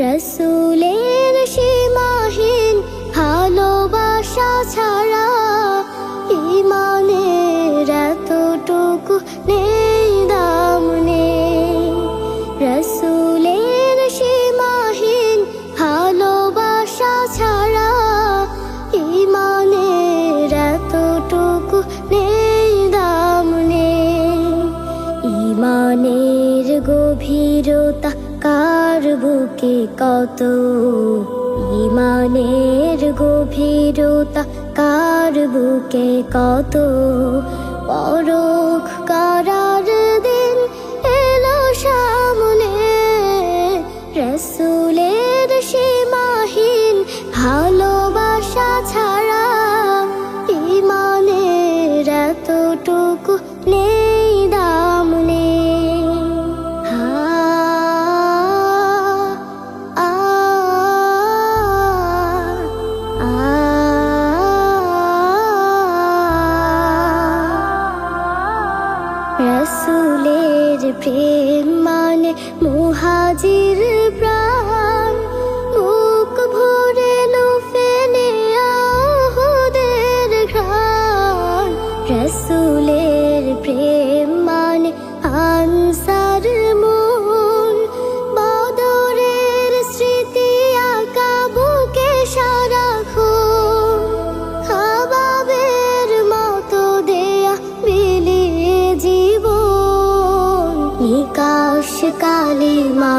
রসুলের সীমাহীন ভালোবাসা ছাড়া ইমানের এতটুকু নেই, দাম রসুলের সীমাহীন ভালোবাসা ছাড়া ইমানের এতটুকু নেই, দাম নেই। ইমানের গভীরতা কার বুকে কত ইমানের গভীরতা কার বুকে কত পরখ কারার দিন এলো সামনে। রসুলের প্রেম মানে মুহাজির।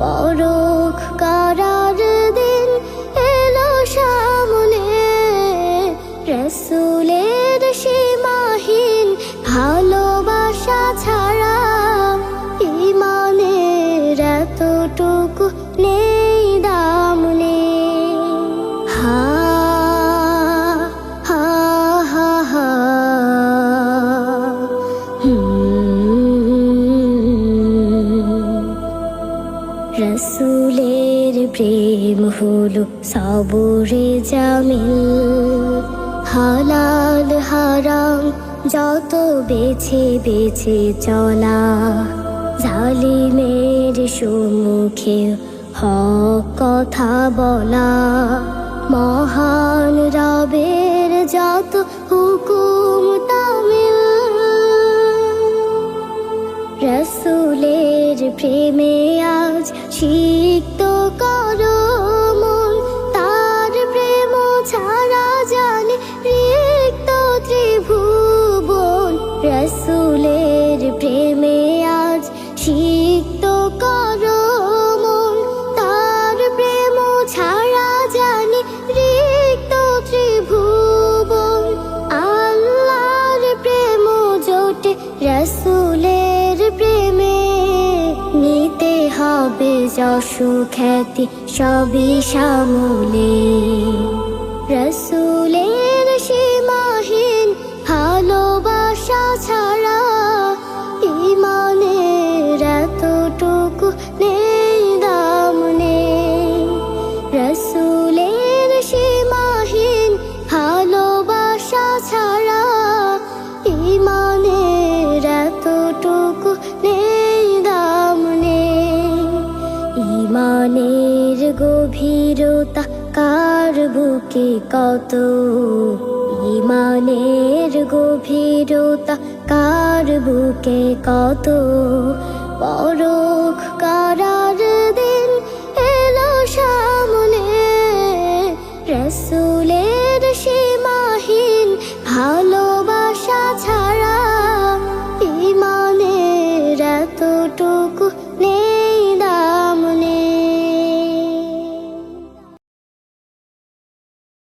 পরখ রসুলের প্রেম হলো সবরে জামিল। হালাল হারাম যত বেছে বেছে চলা, জালিমের সম্মুখে হক কথা বলা, মহান রবের যত হুকুম তামিল রসুলের প্রেমে আজ সিক্ত তার ছাড়া ত্রিভুবন। রসুলের প্রেমে আজ তার ছাড়া রিক্ত ত্রিভুবন। জোটে রসুলের হবে যশু খ্যাতি সবই সামলে রসুলের ইমানের গভীরতা কার বুকে কত? ইমানের গভীরতা কার বুকে কত? পরখ করার